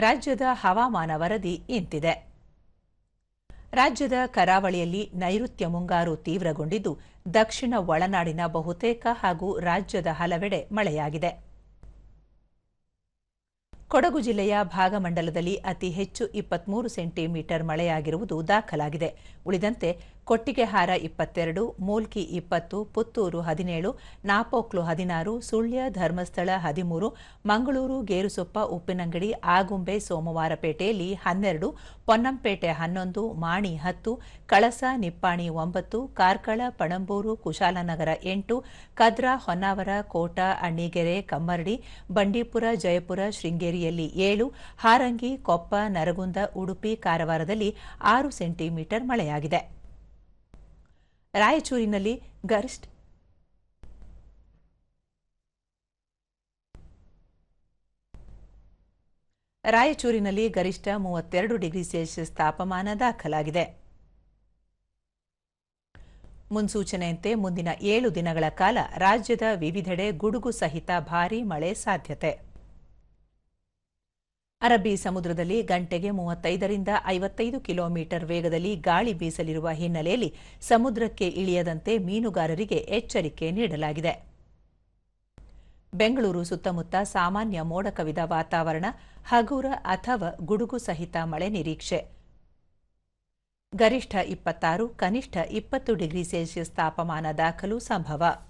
ರಾಜ್ಯದ ಹವಾಮಾನ ವರದಿ ಇಂತಿದೆ. ರಾಜ್ಯದ ಕರಾವಳಿಯಲ್ಲಿ ನೈಋತ್ಯ ಮುಂಗಾರು ತೀವ್ರಗೊಂಡಿದ್ದು, ದಕ್ಷಿಣ ಒಳನಾಡಿನ ಬಹುತೇಕ ಹಾಗೂ ರಾಜ್ಯದ ಹಲವೆಡೆ ಮಳೆಯಾಗಿದೆ. ಕೊಡಗು ಜಿಲ್ಲೆಯ ಭಾಗಮಂಡಲದಲ್ಲಿ ಅತಿ ಹೆಚ್ಚು ಇಪ್ಪತ್ಮೂರು ಸೆಂಟಿಮೀಟರ್ ಮಳೆಯಾಗಿರುವುದು ದಾಖಲಾಗಿದೆ. ಉಳಿದಂತೆ ಕೊಟ್ಟಿಗೆಹಾರ ಇಪ್ಪತ್ತೆರಡು, ಮೂಲ್ಕಿ ಇಪ್ಪತ್ತು, ಪುತ್ತೂರು ಹದಿನೇಳು, ನಾಪೋಕ್ಲು ಹದಿನಾರು, ಸುಳ್ಯ ಧರ್ಮಸ್ಥಳ ಹದಿಮೂರು, ಮಂಗಳೂರು, ಗೇರುಸೊಪ್ಪ, ಉಪ್ಪಿನಂಗಡಿ, ಆಗುಂಬೆ, ಸೋಮವಾರಪೇಟೆಯಲ್ಲಿ ಹನ್ನೆರಡು, ಪೊನ್ನಂಪೇಟೆ ಹನ್ನೊಂದು, ಮಾಣಿ ಹತ್ತು, ಕಳಸ, ನಿಪ್ಪಾಣಿ ಒಂಬತ್ತು, ಕಾರ್ಕಳ, ಪಣಂಬೂರು, ಕುಶಾಲನಗರ ಎಂಟು, ಕದ್ರಾ, ಹೊನ್ನಾವರ, ಕೋಟ, ಅಣ್ಣಿಗೆರೆ, ಕಮ್ಮರಡಿ, ಬಂಡೀಪುರ, ಜಯಪುರ ಶೃಂಗೇರಿಯಲ್ಲಿ ಏಳು, ಹಾರಂಗಿ, ಕೊಪ್ಪ, ನರಗುಂದ, ಉಡುಪಿ, ಕಾರವಾರದಲ್ಲಿ ಆರು ಸೆಂಟಿಮೀಟರ್ ಮಳೆಯಾಗಿದೆ. ರಾಯಚೂರಿನಲ್ಲಿ ಗರಿಷ್ಠ ರಾಯಚೂರಿನಲ್ಲಿ ಗರಿಷ್ಠ ಮೂವತ್ತೆರಡು ಡಿಗ್ರಿ ಸೆಲ್ಸಿಯಸ್ ತಾಪಮಾನ ದಾಖಲಾಗಿದೆ. ಮುನ್ಸೂಚನೆಯಂತೆ ಮುಂದಿನ ಏಳು ದಿನಗಳ ಕಾಲ ರಾಜ್ಯದ ವಿವಿಧೆಡೆ ಗುಡುಗು ಸಹಿತ ಭಾರೀ ಮಳೆ ಸಾಧ್ಯತೆ. ಅರಬ್ಬಿ ಸಮುದ್ರದಲ್ಲಿ ಗಂಟೆಗೆ ಮೂವತ್ತೈದರಿಂದ ಐವತ್ತೈದು ಕಿಲೋಮೀಟರ್ ವೇಗದಲ್ಲಿ ಗಾಳಿ ಬೀಸಲಿರುವ ಹಿನ್ನೆಲೆಯಲ್ಲಿ ಸಮುದ್ರಕ್ಕೆ ಇಳಿಯದಂತೆ ಮೀನುಗಾರರಿಗೆ ಎಚ್ಚರಿಕೆ ನೀಡಲಾಗಿದೆ. ಬೆಂಗಳೂರು ಸುತ್ತಮುತ್ತ ಸಾಮಾನ್ಯ ಮೋಡ ಕವಿದ ವಾತಾವರಣ, ಹಗುರ ಅಥವಾ ಗುಡುಗು ಸಹಿತ ಮಳೆ ನಿರೀಕ್ಷೆ. ಗರಿಷ್ಠ ಇಪ್ಪತ್ತಾರು, ಕನಿಷ್ಠ ಇಪ್ಪತ್ತು ಡಿಗ್ರಿ ಸೆಲ್ಸಿಯಸ್ ತಾಪಮಾನ ದಾಖಲು ಸಂಭವ.